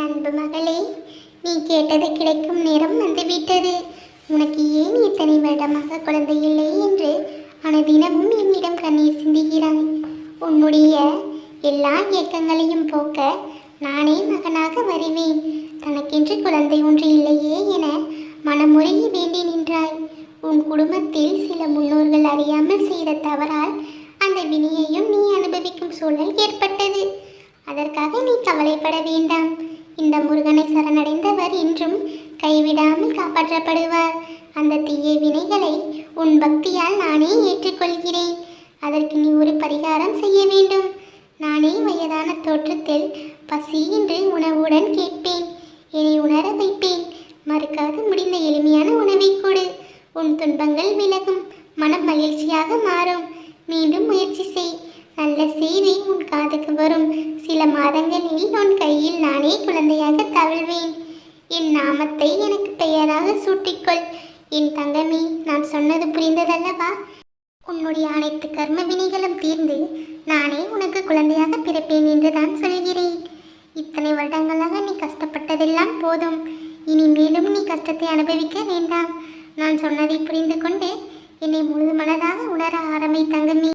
அன்பு மகளே நீ கேட்டது கிடைக்கும் நேரம் வந்துவிட்டது. உனக்கு ஏன் இத்தனை வருடமாக குழந்தை இல்லை என்று அனுதினமும் என்னிடம் கண்ணீர் சிந்துகிறான் உன்னுடைய எல்லா இயக்கங்களையும் போக்க நானே மகனாக வருவேன். தனக்கென்று குழந்தை ஒன்று இல்லையே என மனமுறைய வேண்டி நின்றாய். உன் குடும்பத்தில் சில முன்னோர்கள் அறியாமல் செய்த தவறால் அந்த வினையையும் நீ அனுபவிக்கும் சூழல் ஏற்பட்டது. அதற்காக நீ கவலைப்பட வேண்டாம். இந்த முருகனை சரணடைந்தவர் என்றும் கைவிடாமல் காப்பாற்றப்படுவார். அந்த தீய வினைகளை உன் பக்தியால் நானே ஏற்றுக்கொள்கிறேன். அதற்கு நீ ஒரு பரிகாரம் செய்ய வேண்டும். நானே வயதான தோற்றத்தில் பசி என்று உணவுடன் கேட்பேன். என்னை உணர வைப்பேன். மறுக்காது முடிந்த எளிமையான உணவை கொடு. உன் துன்பங்கள் விலகும். மனம் மகிழ்ச்சியாக மாறும். மீண்டும் முயற்சி செய். நல்ல செய்தி உன் காதுக்கு வரும். சில மாதங்களில் உன் கையில் நானே குழந்தையாக தவிழ்வேன். என் நாமத்தை எனக்கு பெயராக சூட்டிக்கொள். என் தங்கமே நான் சொன்னது புரிந்ததல்லவா? உன்னுடைய அனைத்து கர்ம வினைகளும் தீர்ந்து நானே உனக்கு குழந்தையாக பிறப்பேன் என்று தான் சொல்கிறேன். இத்தனை வருடங்களாக நீ கஷ்டப்பட்டதெல்லாம் போதும். இனி மேலும் நீ கஷ்டத்தை அனுபவிக்க வேண்டாம். நான் சொன்னதை புரிந்து கொண்டு என்னை முழு மனதாக உணர ஆரம்பி தங்கமே.